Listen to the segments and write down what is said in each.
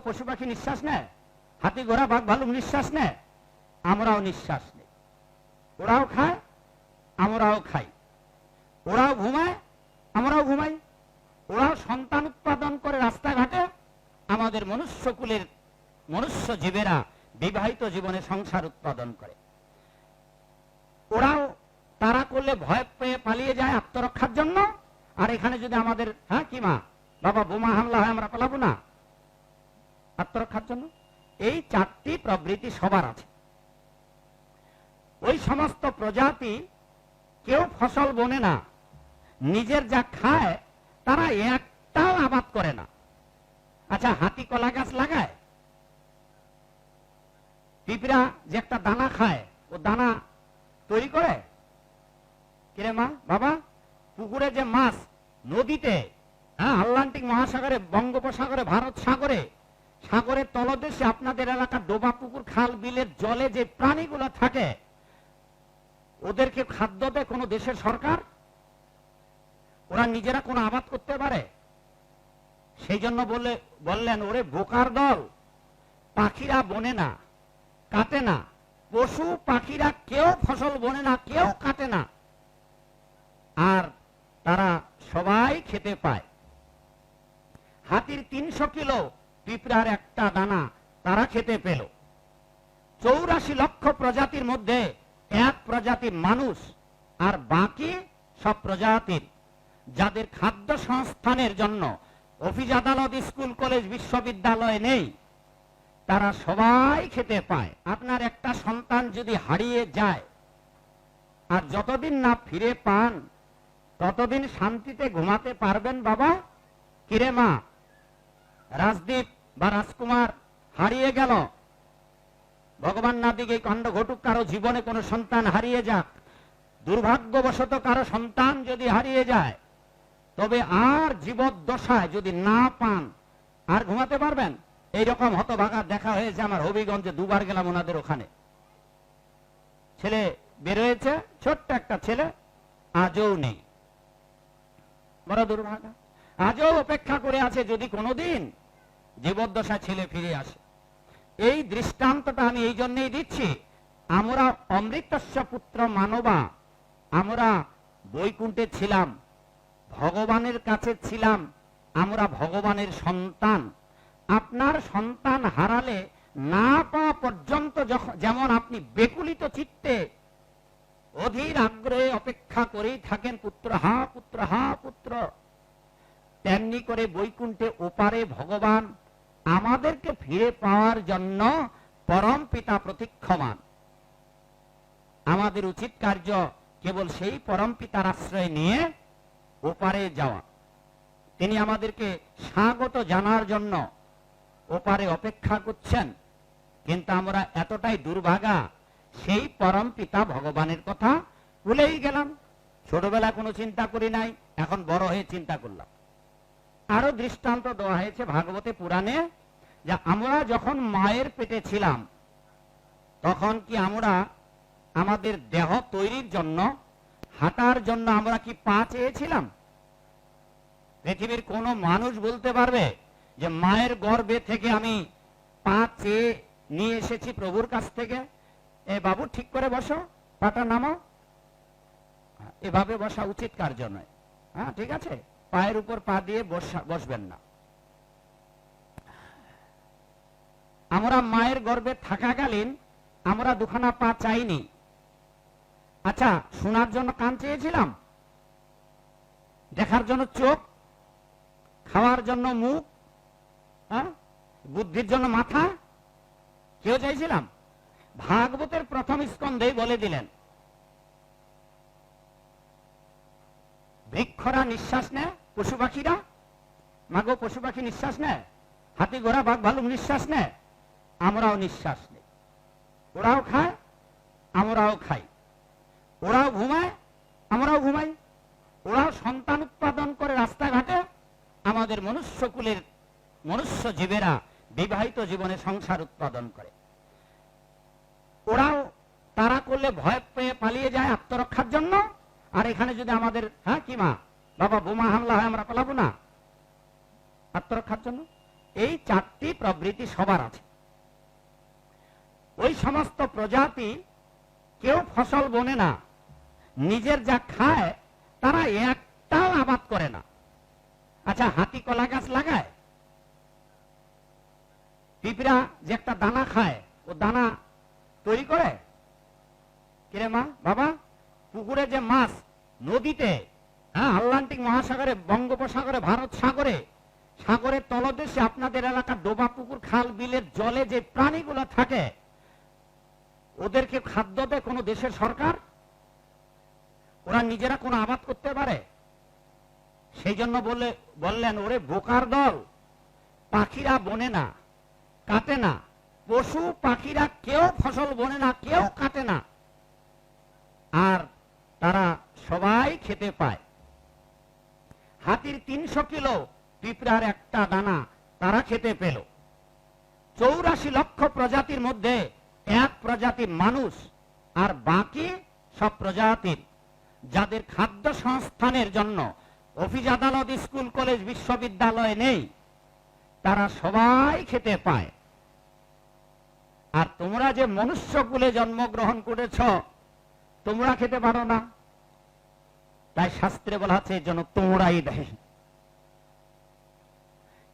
পশু পাখি নিঃশ্বাস নেয়? হাতি, ঘোড়া, বাঘ, ভালুক নিঃশ্বাস নেয়? আমরাও নিঃশ্বাস নেই। ওরাও খায়, আমরাও খাই। ওরাও ঘুমায়, আমরাও ঘুমাই। ওরাও সন্তান উৎপাদন করে রাস্তাঘাটে। আমাদের মনুষ্যকুলের মনুষ্য জীবেরা বিবাহিত জীবনে সংসার উৎপাদন করে। ওরাও তারা করলে ভয় পেয়ে পালিয়ে যায় আত্মরক্ষার জন্য। আর এখানে যদি আমাদের হ্যাঁ কি মা? বাবা বোমা হামলা হয়, আমরা পালাবো না। আত্মরক্ষার জন্য? এই চারটি প্রবৃত্তি সবার আছে। ওই সমস্ত প্রজাতি কেউ ফসল বনে না, নিজের যা খায় তারা একটাও আবাদ করে না। আচ্ছা হাতি কলা গাছ লাগায়? পিঁপড়া যে একটা দানা খায়, ও দানা তৈরি করে? কিরে মা, বাবা, পুকুরে যে মাছ, নদীতে হ্যাঁ আটলান্টিক মহাসাগরে, বঙ্গোপসাগরে, ভারত সাগরে সাগরের তলদেশে আপনাদের এলাকার ডোবা পুকুর, খাল, বিলের জলে যে প্রাণীগুলো থাকে, ওদেরকে খাদ্য দেয় কোনো দেশের সরকার? ওরা নিজেরা কোনো আবাদ করতে পারে? সেই জন্য বললে বললেন, ওরে বোকার দল, পাখিরা বনে না, কাটে না। পশু পাখিরা কেউ ফসল বনে না, কেউ কাটে না। আর তারা সবাই খেতে পায়। হাতির তিনশো কিলো পিঁপড়ার একটা দানা তারা খেতে পেল। চৌরাশি লক্ষ প্রজাতির মধ্যে এক প্রজাতি মানুষ আর বাকি সব প্রজাতির, যাদের খাদ্য সংস্থানের জন্য অফিস আদালত, স্কুল, কলেজ, বিশ্ববিদ্যালয় নেই, তারা সবাই খেতে পায়। আপনার একটা সন্তান যদি হারিয়ে যায় আর যতদিন না ফিরে পান, ততদিন শান্তিতে ঘুমাতে পারবেন বাবা? কিরে মা রাজদীপ বা রাজকুমার হারিয়ে গেল। ভগবান না দিকে কাণ্ড ঘটুক, কারও জীবনে কোনো সন্তান হারিয়ে যাক। দুর্ভাগ্যবশত কারও সন্তান যদি হারিয়ে যায়, তবে আর জীবদ্দশায় যদি না পান, আর ঘুমাতে পারবেন? এইরকম হতভাগা দেখা হয়েছে আমার হবিগঞ্জে, দুবার গেলাম ওনাদের ওখানে। ছেলে বেরোয়েছে ছোট্ট একটা ছেলে, আজও নেই। বড় দুর্ভাগা। আজও অপেক্ষা করে আছে যদি কোনোদিন জীবদ্দশা ছেলে ফিরে আসে। এই দৃষ্টান্তটা আমি এই জন্যই দিচ্ছি, আমরা অমৃতস্য পুত্র মানবা, আমরা বৈকুণ্ঠে ছিলাম, ভগবানের কাছে ছিলাম, আমরা ভগবানের সন্তান। আপনার সন্তান হারালে না পাওয়া পর্যন্ত যেমন আপনি বেকুলিত চিত্তে অধীর আগ্রহে অপেক্ষা করেই থাকেন পুত্র, হা পুত্র হা পুত্র, তেমনি করে বৈকুণ্ঠে ওপারে ভগবান আমাদেরকে ফিরে পাওয়ার জন্য পরম পিতা প্রতীক্ষমান। আমাদের উচিত কার্য কেবল সেই পরম পিতার আশ্রয় নিয়ে ওপারে যাওয়া। তিনি আমাদেরকে স্বাগত জানার জন্য ওপারে অপেক্ষা করছেন। কিন্তু আমরা এতটাই দুর্ভাগা, সেই পরম পিতা ভগবানের কথা ভুলেই গেলাম। ছোটবেলা কোনো চিন্তা করি নাই, এখন বড় হয়ে চিন্তা করলাম। আরও দৃষ্টান্ত দেওয়া হয়েছে ভাগবতে পুরাণে যে আমরা যখন মায়ের পেটে ছিলাম, তখন কি আমরা আমাদের দেহ তৈরির জন্য, হাঁটার জন্য আমরা কি পা চেয়েছিলাম? পৃথিবীর কোন মানুষ বলতে পারবে যে মায়ের গর্ভে থেকে আমি পা চেয়ে নিয়ে এসেছি প্রভুর কাছ থেকে? এ বাবু, ঠিক করে বসো, পাটা নামো এভাবে বসা উচিত কার্য নয় হ্যাঁ ঠিক আছে? পায়ের উপর পা দিয়ে বসবেন না। আমরা মায়ের গর্ভে থাকাকালীন আমরা দুখানা পা চাইনি। আচ্ছা শোনার জন্য কান চেয়েছিলাম? দেখার জন্য চোখ? খাওয়ার জন্য মুখ? হ্যাঁ? বুদ্ধির জন্য মাথা? কেউ চাইছিলাম? ভাগবতের প্রথম স্কন্ধে বলে দিলেন। বৃক্ষরা নিঃশ্বাস নেয়। পশু পাখিরা মাগো পশু পাখি নিঃশ্বাস নেয়? হাতি ঘোড়া, বাঘ, ভালুক নিঃশ্বাস নেয়? আমরাও নিঃশ্বাস নেই। ওরাও খায়, আমরাও খাই। ওরাও ঘুমায়, আমরাও ঘুমাই। ওরাও সন্তান উৎপাদন করে রাস্তাঘাটে। আমাদের মনুষ্যকুলের মনুষ্য জীবেরা বিবাহিত জীবনে সংসার উৎপাদন করে। ওরাও তারা করলে ভয় পেয়ে পালিয়ে যায় আত্মরক্ষার জন্য। আর এখানে যদি আমাদের হ্যাঁ কি মা? বাবা, বোমা হামলা হয়, আমরা পালাবো না। আত্মরক্ষার জন্য। এই চারটি প্রবৃত্তি সবার আছে। ওই সমস্ত প্রজাতি কেউ ফসল বনে না। নিজের যা খায়, তারা একটাও আবাদ করে না। আচ্ছা হাতি কলা গাছ লাগায়। পিঁপড়া যে একটা দানা খায়, ও দানা তৈরি করে? কিরে মা, বাবা, পুকুরে যে মাছ নদীতে হ্যাঁ আটলান্টিক মহাসাগরে, বঙ্গোপসাগরে, ভারত সাগরে, সাগরের তলদেশে আপনাদের এলাকার ডোবা পুকুর, খাল, বিলের জলে যে প্রাণীগুলো থাকে, ওদেরকে খাদ্য দেয় কোনো দেশের সরকার? ওরা নিজেরা কোনো আবাদ করতে পারে? সেই জন্য বলে, বললেন, ওরে বোকার দল, পাখিরা বনে না, কাটে না। পশু পাখিরা কেউ ফসল বনে না, কেউ কাটে না। আর তারা সবাই খেতে পায়। হাতির তিনশো কিলো পিঁপড়ার একটা দানা তারা খেতে পেল। চৌরাশি লক্ষ প্রজাতির মধ্যে এক প্রজাতির মানুষ আর বাকি সব প্রজাতির। যাদের খাদ্য সংস্থানের জন্য অফিস আদালত, স্কুল, কলেজ, বিশ্ববিদ্যালয় নেই, তারা সবাই খেতে পায়। আর তোমরা যে মনুষ্য মনুষ্যকুলে জন্মগ্রহণ করেছ, তোমরা খেতে পারো না। তাই শাস্ত্রে বলা এর জন্য তোমরাই দেয়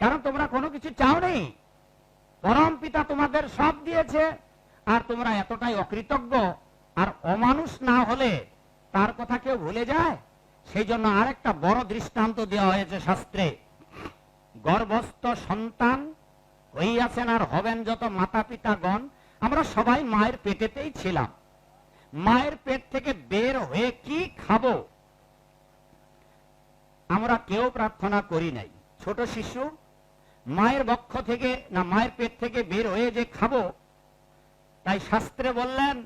কারণ তোমরা কোনো কিছু চাও নেই পরম পিতা তোমাদের সব দিয়েছে, আর তোমরা এতটাই অকৃতজ্ঞ। আর অমানুষ না হলে তার কথা কেউ ভুলে যায়। সেই জন্য আরেকটা বড় দৃষ্টান্ত দেওয়া হয়েছে শাস্ত্রে। গর্ভস্থ সন্তান হইয়াছেন আর হবেন যত মাতা পিতাগণ আমরা সবাই মায়ের পেটেতেই ছিলাম। মায়ের পেট থেকে বের হয়ে কি খাব? আমরা কেউ প্রার্থনা করি নাই। ছোট শিশু, মায়ের বক্ষ থেকে না মায়ের পেট থেকে বের হয়ে যে খাব, তাই শাস্ত্রে বললেন,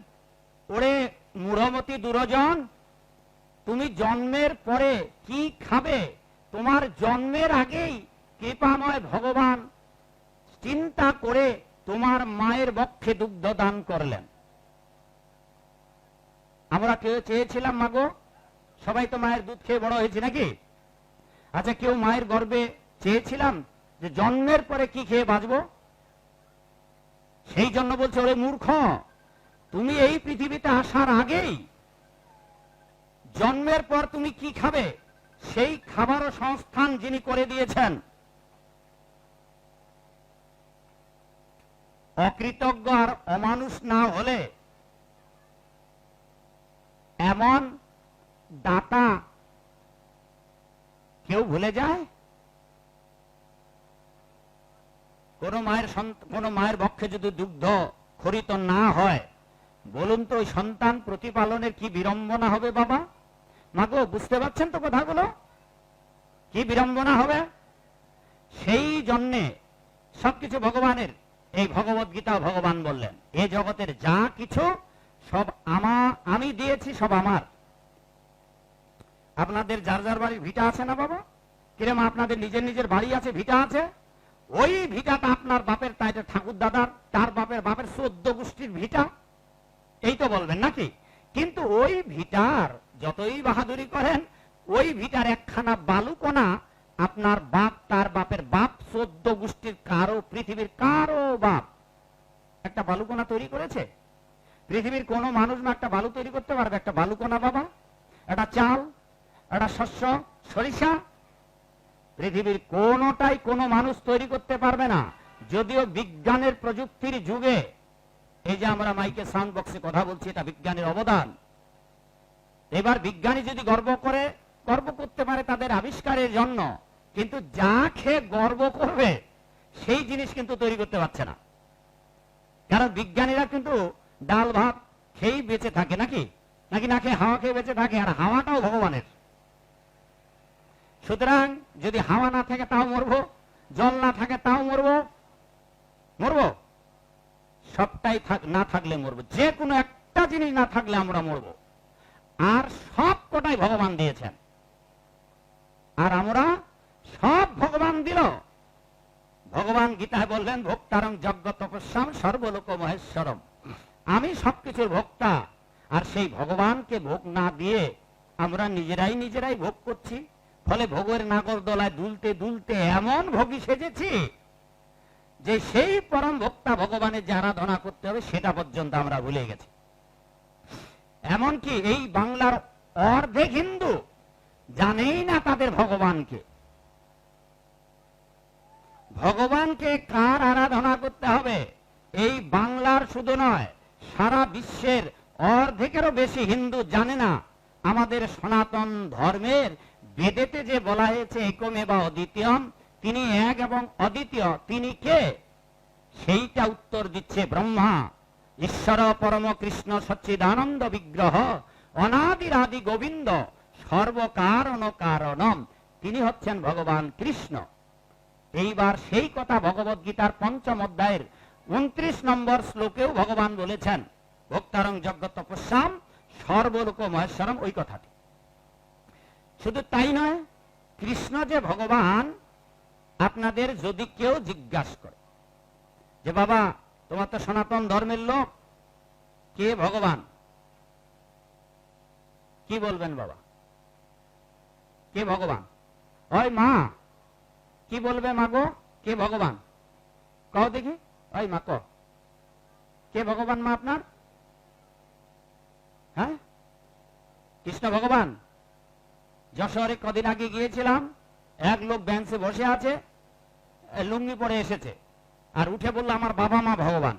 ওরে মূঢ়মতি দুরজন, তুমি জন্মের পরে কি খাবে? তোমার জন্মের আগেই কৃপাময় ভগবান চিন্তা করে তোমার মায়ের বক্ষে দুগ্ধ দান করলেন। আমরা কেউ চেয়েছিলাম মাগো সবাই তো মায়ের দুধ খেয়ে বড় হয়েছে নাকি? আচ্ছা কেউ মায়ের গর্বে চেয়েছিলাম যে জন্মের পরে কি খেয়ে বাঁচবো? সেই জন্য বলছে, ওরে মূর্খ, তুমি এই পৃথিবীতে আসার আগেই জন্মের পর তুমি কি খাবে? সেই খাবার সংস্থান যিনি করে দিয়েছেন। অকৃতজ্ঞ আর অমানুষ না হলে এমন দাতা কেউ ভুলে যায়? কোন মায়ের কোন মায়ের পক্ষে যদি দুগ্ধ খরিত না হয়, বলুন তো ওই সন্তান প্রতিপালনের কি বিড়ম্বনা হবে বাবা? মাগো বুঝতে পারছেন তো কথাগুলো? কি বিড়ম্বনা হবে? সেই জন্যে সবকিছু ভগবানের, এই ভগবত গীতা ভগবান বললেন, এ জগতের যা কিছু সব আমা, আমি দিয়েছি, সব আমার। আপনাদের যার যার বাড়ির ভিটা আছে না বাবা? কিরম আপনাদের নিজের নিজের বাড়ি আছে, ভিটা আছে? ওই ভিটাটা আপনার বাপের, তাই ঠাকুর দাদার তার বাপের বাপের চোদ্দ গোষ্ঠীর ভিটা। এই তো বলবেন নাকি? কিন্তু ওই ভিটার যতই বাহাদুরি করেন, ওই ভিটার একখানা বালুকোনা আপনার বাপ, তার বাপের বাপ, চোদ্দ গোষ্ঠীর কারও, পৃথিবীর কারও বাপ। একটা বালুকোনা তৈরি করেছে? পৃথিবীর কোনো মানুষ না একটা বালু তৈরি করতে পারবে? একটা বালুকোনা বাবা, একটা চাল একটা শস্য, সরিষা। পৃথিবীর কোনটাই কোনো মানুষ তৈরি করতে পারবে না। যদিও বিজ্ঞানের প্রযুক্তির যুগে, এই যে আমরা মাইকে সাউন্ড বক্সে কথা বলছি, এটা বিজ্ঞানের অবদান। এবার বিজ্ঞানী যদি গর্ব করে, গর্ব করতে পারে তাদের আবিষ্কারের জন্য, কিন্তু যা খেয়ে গর্ব করবে, সেই জিনিস কিন্তু তৈরি করতে পারছে না। কারণ বিজ্ঞানীরা কিন্তু ডাল, ভাত খেয়েই বেঁচে থাকে নাকি? নাকি না খেয়ে হাওয়া খেয়ে বেঁচে থাকে? আর হাওয়াটাও ভগবানের। সুতরাং যদি হাওয়া না থাকে তাও মরবো, জল না থাকে তাও মরবো মরবো? সবটাই না থাকলে মরবো। যে কোনো একটা জিনিস না থাকলে আমরা মরবো। আর সব কটাই ভগবান দিয়েছেন। আর আমরা সব ভগবান দিল। ভগবান গীতায় বললেন, ভোক্তারং যজ্ঞ তপস্যাম সর্বলোক মহেশ্বরম। আমি সবকিছুর ভোক্তা, আর সেই ভগবানকে ভোগ না দিয়ে আমরা নিজেরাই নিজেরাই ভোগ করছি। ফলে ভোগের নাগর দলায় দুলতে দুলতে এমন ভোগী সেজেছি যে সেই পরম ভক্তা ভগবানের যে আরাধনা করতে হবে, সেটা পর্যন্ত আমরা ভুলে গেছি। এমনকি এই বাংলার অর্ধেক হিন্দু জানেই না তাদের ভগবানকে। ভগবানকে কার আরাধনা করতে হবে? এই বাংলার শুধু নয়, সারা বিশ্বের অর্ধেকেরও বেশি হিন্দু জানে না আমাদের সনাতন ধর্মের বেদেতে যে বলা হয়েছে একমে বা অদ্বিতীয়ম, তিনি এক এবং অদ্বিতীয়, তিনি কে? সেইটা উত্তর দিচ্ছে ব্রহ্মা। ঈশ্বর, পরম কৃষ্ণ, সচ্চিদানন্দ বিগ্রহ, অনাদিরাদি গোবিন্দ, সর্বকারণ কারণম। তিনি হচ্ছেন ভগবান কৃষ্ণ। এইবার সেই কথা ভগবত গীতার পঞ্চম অধ্যায়ের উনত্রিশ নম্বর শ্লোকেও ভগবান বলেছেন, ভক্তারং যজ্ঞ তপস্যাম সর্বলোক মহেশ্বরম ওই কথাটি। শুধু তাই নয়, কৃষ্ণ যে ভগবান, আপনাদের যদি কেউ জিজ্ঞাসা করে, যে বাবা, তোমার তো সনাতন ধর্মের লোক, কে ভগবান? কি বলবেন বাবা? কে ভগবান? ওই মা, কি বলবে মা মাগো কে ভগবান? কও দেখি, ওই মা ক কে ভগবান মা আপনার? হ্যাঁ? কৃষ্ণ ভগবান? যশোরে কদিন আগে গিয়েছিলাম, এক লোক বেঞ্চে বসে আছে লুঙ্গি পরে এসেছে, আর উঠে বলল, আমার বাবা মা ভগবান।